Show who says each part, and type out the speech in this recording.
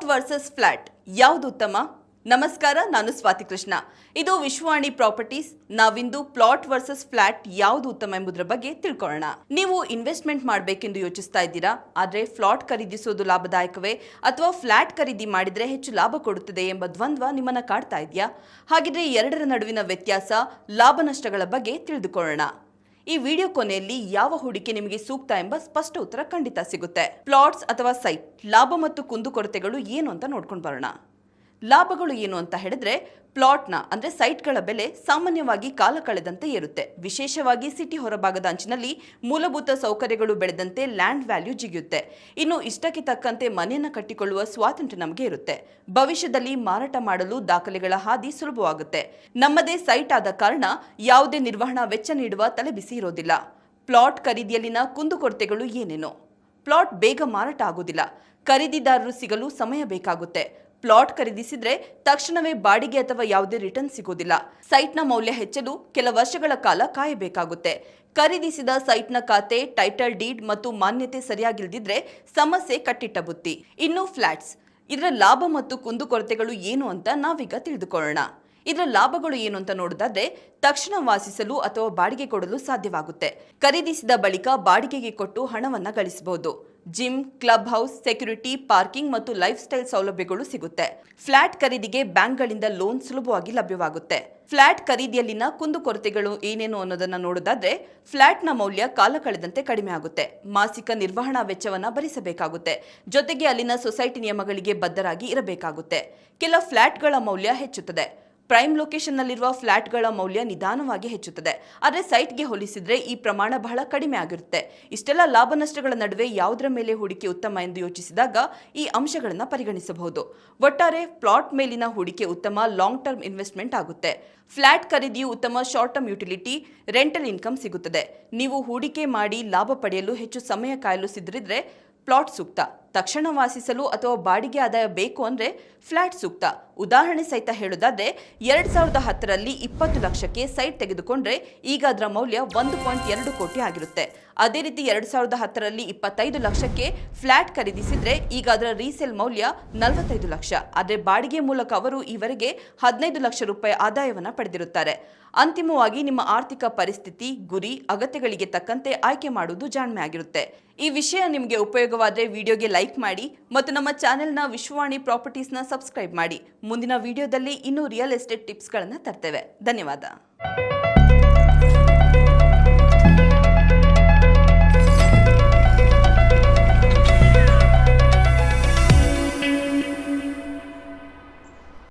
Speaker 1: Versus flat ಯಾವುದು ಉತ್ತಮ? ನಮಸ್ಕಾರ, ನಾನು ಸ್ವಾತಿ ಕೃಷ್ಣ. ಇದು ವಿಶ್ವವಾಣಿ ಪ್ರಾಪರ್ಟೀಸ್. ನಾವಿಂದು ಪ್ಲಾಟ್ ವರ್ಸಸ್ ಫ್ಲಾಟ್ ಯಾವುದು ಉತ್ತಮ ಎಂಬುದರ ಬಗ್ಗೆ ತಿಳ್ಕೊಳ್ಳೋಣ ನೀವು ಇನ್ವೆಸ್ಟ್ಮೆಂಟ್ ಮಾಡಬೇಕೆಂದು ಯೋಚಿಸ್ತಾ ಇದ್ದೀರಾ? ಆದರೆ ಫ್ಲಾಟ್ ಖರೀದಿಸೋದು ಲಾಭದಾಯಕವೇ? ಅಥವಾ ಫ್ಲಾಟ್ ಖರೀದಿ ಮಾಡಿದರೆ ಹೆಚ್ಚು ಲಾಭ ಕೊಡುತ್ತದೆ ಎಂಬ ದ್ವಂದ್ವ ನಿಮ್ಮನ್ನ ಕಾಡ್ತಾ ಇದೆಯಾ? ಹಾಗಿದ್ರೆ ಎರಡರ ನಡುವಿನ ವ್ಯತ್ಯಾಸ, ಲಾಭ ನಷ್ಟಗಳ ಬಗ್ಗೆ ತಿಳಿದುಕೊಳ್ಳೋಣ. ಈ ವಿಡಿಯೋ ಕೊನೆಯಲ್ಲಿ ಯಾವ ಹೂಡಿಕೆ ನಿಮಗೆ ಸೂಕ್ತ ಎಂಬ ಸ್ಪಷ್ಟ ಉತ್ತರ ಖಂಡಿತ ಸಿಗುತ್ತೆ. ಪ್ಲಾಟ್ಸ್ ಅಥವಾ ಸೈಟ್, ಲಾಭ ಮತ್ತು ಕುಂದುಕೊರತೆಗಳು ಏನು ಅಂತ ನೋಡ್ಕೊಂಡು ಬರೋಣ. ಲಾಭಗಳು ಏನು ಅಂತ ಹೇಳಿದ್ರೆ ಪ್ಲಾಟ್ನ, ಅಂದ್ರೆ ಸೈಟ್ಗಳ ಬೆಲೆ ಸಾಮಾನ್ಯವಾಗಿ ಕಾಲ ಕಳೆದಂತೆ ಏರುತ್ತೆ. ವಿಶೇಷವಾಗಿ ಸಿಟಿ ಹೊರಭಾಗದ ಅಂಚಿನಲ್ಲಿ ಮೂಲಭೂತ ಸೌಕರ್ಯಗಳು ಬೆಳೆದಂತೆ ಲ್ಯಾಂಡ್ ವ್ಯಾಲ್ಯೂ ಜಿಗಿಯುತ್ತೆ. ಇನ್ನು ಇಷ್ಟಕ್ಕೆ ತಕ್ಕಂತೆ ಮನೆಯನ್ನು ಕಟ್ಟಿಕೊಳ್ಳುವ ಸ್ವಾತಂತ್ರ್ಯ ನಮಗೆ ಇರುತ್ತೆ. ಭವಿಷ್ಯದಲ್ಲಿ ಮಾರಾಟ ಮಾಡಲು ದಾಖಲೆಗಳ ಹಾದಿ ಸುಲಭವಾಗುತ್ತೆ. ನಮ್ಮದೇ ಸೈಟ್ ಆದ ಕಾರಣ ಯಾವುದೇ ನಿರ್ವಹಣಾ ವೆಚ್ಚ ನೀಡುವ ತಲೆಬಿಸಿ ಇರೋದಿಲ್ಲ. ಪ್ಲಾಟ್ ಖರೀದಿಯಲ್ಲಿನ ಕುಂದುಕೊರತೆಗಳು ಏನೇನು. ಪ್ಲಾಟ್ ಬೇಗ ಮಾರಾಟ ಆಗೋದಿಲ್ಲ ಖರೀದಿದಾರರು ಸಿಗಲು ಸಮಯ ಬೇಕಾಗುತ್ತೆ. ಪ್ಲಾಟ್ ಖರೀದಿಸಿದ್ರೆ ತಕ್ಷಣವೇ ಬಾಡಿಗೆ ಅಥವಾ ಯಾವುದೇ ರಿಟರ್ನ್ ಸಿಗೋದಿಲ್ಲ. ಸೈಟ್ನ ಮೌಲ್ಯ ಹೆಚ್ಚಲು ಕೆಲ ವರ್ಷಗಳ ಕಾಲ ಕಾಯಬೇಕಾಗುತ್ತೆ. ಖರೀದಿಸಿದ ಸೈಟ್ನ ಖಾತೆ, ಟೈಟಲ್ ಡೀಡ್ ಮತ್ತು ಮಾನ್ಯತೆ ಸರಿಯಾಗಿಲ್ದಿದ್ರೆ ಸಮಸ್ಯೆ ಕಟ್ಟಿಟ್ಟ ಬುತ್ತಿ. ಇನ್ನು ಫ್ಲಾಟ್ಸ್. ಇದರ ಲಾಭ ಮತ್ತು ಕುಂದುಕೊರತೆಗಳು ಏನು ಅಂತ ನಾವೀಗ ತಿಳಿದುಕೊಳ್ಳೋಣ. ಇದರ ಲಾಭಗಳು ಏನು ಅಂತ ನೋಡೋದಾದ್ರೆ ತಕ್ಷಣ ವಾಸಿಸಲು ಅಥವಾ ಬಾಡಿಗೆ ಕೊಡಲು ಸಾಧ್ಯವಾಗುತ್ತೆ. ಖರೀದಿಸಿದ ಬಳಿಕ ಬಾಡಿಗೆಗೆ ಕೊಟ್ಟು ಹಣವನ್ನ ಗಳಿಸಬಹುದು. Gym club house security, parking ಮತ್ತು ಲೈಫ್ ಸ್ಟೈಲ್ ಸೌಲಭ್ಯಗಳು ಸಿಗುತ್ತೆ. ಫ್ಲಾಟ್ ಖರೀದಿಗೆ ಬ್ಯಾಂಕ್ಗಳಿಂದ ಲೋನ್ ಸುಲಭವಾಗಿ ಲಭ್ಯವಾಗುತ್ತೆ. ಫ್ಲಾಟ್ ಖರೀದಿಯಲ್ಲಿನ ಕುಂದುಕೊರತೆಗಳು ಏನೇನು ಅನ್ನೋದನ್ನ ನೋಡೋದಾದ್ರೆ, ಫ್ಲಾಟ್ನ ಮೌಲ್ಯ ಕಾಲ ಕಳೆದಂತೆ ಕಡಿಮೆ ಆಗುತ್ತೆ. ಮಾಸಿಕ ನಿರ್ವಹಣಾ ವೆಚ್ಚವನ್ನ ಭರಿಸಬೇಕಾಗುತ್ತೆ. ಜೊತೆಗೆ ಅಲ್ಲಿನ ಸೊಸೈಟಿ ನಿಯಮಗಳಿಗೆ ಬದ್ಧರಾಗಿ ಇರಬೇಕಾಗುತ್ತೆ. ಕೆಲ ಫ್ಲಾಟ್ಗಳ ಮೌಲ್ಯ ಹೆಚ್ಚುತ್ತದೆ. ಪ್ರೈಮ್ ಲೊಕೇಶನ್ನಲ್ಲಿರುವ ಫ್ಲಾಟ್ಗಳ ಮೌಲ್ಯ ನಿಧಾನವಾಗಿ ಹೆಚ್ಚುತ್ತದೆ. ಆದರೆ ಸೈಟ್ಗೆ ಹೋಲಿಸಿದರೆ ಈ ಪ್ರಮಾಣ ಬಹಳ ಕಡಿಮೆ ಆಗಿರುತ್ತೆ. ಇಷ್ಟೆಲ್ಲ ಲಾಭ ನಷ್ಟಗಳ ನಡುವೆ ಯಾವುದರ ಮೇಲೆ ಹೂಡಿಕೆ ಉತ್ತಮ ಎಂದು ಯೋಚಿಸಿದಾಗ ಈ ಅಂಶಗಳನ್ನು ಪರಿಗಣಿಸಬಹುದು. ಒಟ್ಟಾರೆ ಪ್ಲಾಟ್ ಮೇಲಿನ ಹೂಡಿಕೆ ಉತ್ತಮ ಲಾಂಗ್ ಟರ್ಮ್ ಇನ್ವೆಸ್ಟ್ಮೆಂಟ್ ಆಗುತ್ತೆ. ಫ್ಲಾಟ್ ಖರೀದಿಯು ಉತ್ತಮ short term utility, rental income ಸಿಗುತ್ತದೆ. ನೀವು ಹೂಡಿಕೆ ಮಾಡಿ ಲಾಭ ಪಡೆಯಲು ಹೆಚ್ಚು ಸಮಯ ಕಾಯಲು ಸಿದ್ಧರಿದ್ರೆ ಪ್ಲಾಟ್ ಸೂಕ್ತ. ತಕ್ಷಣ ವಾಸಿಸಲು ಅಥವಾ ಬಾಡಿಗೆ ಆದಾಯ ಬೇಕು ಅಂದರೆ ಫ್ಲಾಟ್ ಸೂಕ್ತ. ಉದಾಹರಣೆ ಸಹಿತ ಹೇಳೋದಾದರೆ ಎರಡು ಸಾವಿರದ ಹತ್ತರಲ್ಲಿ ಇಪ್ಪತ್ತು ಲಕ್ಷಕ್ಕೆ ಸೈಟ್ ತೆಗೆದುಕೊಂಡ್ರೆ ಈಗ ಅದರ ಮೌಲ್ಯ ಒಂದು ಪಾಯಿಂಟ್ ಎರಡು ಕೋಟಿ ಆಗಿರುತ್ತೆ. ಅದೇ ರೀತಿ ಎರಡು ಸಾವಿರದ ಹತ್ತರಲ್ಲಿ ಇಪ್ಪತ್ತೈದು ಲಕ್ಷಕ್ಕೆ ಫ್ಲಾಟ್ ಖರೀದಿಸಿದ್ರೆ ಈಗ ಅದರ ರೀಸೇಲ್ ಮೌಲ್ಯ ನಲವತ್ತೈದು ಲಕ್ಷ. ಆದರೆ ಬಾಡಿಗೆ ಮೂಲಕ ಅವರು ಈವರೆಗೆ ಹದಿನೈದು ಲಕ್ಷ ರೂಪಾಯಿ ಆದಾಯವನ್ನು ಪಡೆದಿರುತ್ತಾರೆ. ಅಂತಿಮವಾಗಿ ನಿಮ್ಮ ಆರ್ಥಿಕ ಪರಿಸ್ಥಿತಿ, ಗುರಿ, ಅಗತ್ಯಗಳಿಗೆ ತಕ್ಕಂತೆ ಆಯ್ಕೆ ಮಾಡುವುದು ಜಾಣ್ಮೆ ಆಗಿರುತ್ತೆ. ಈ ವಿಷಯ ನಿಮಗೆ ಉಪಯೋಗವಾದರೆ ವಿಡಿಯೋಗೆ ಲೈಕ್ ಮಾಡಿ ಮತ್ತು ನಮ್ಮ ಚಾನೆಲ್ನ ವಿಶ್ವವಾಣಿ ಪ್ರಾಪರ್ಟೀಸ್ನ ಸಬ್ಸ್ಕ್ರೈಬ್ ಮಾಡಿ. ಮುಂದಿನ ವಿಡಿಯೋದಲ್ಲಿ ಇನ್ನೂ ರಿಯಲ್ ಎಸ್ಟೇಟ್ ಟಿಪ್ಸ್ಗಳನ್ನು ತರ್ತೇವೆ. ಧನ್ಯವಾದ.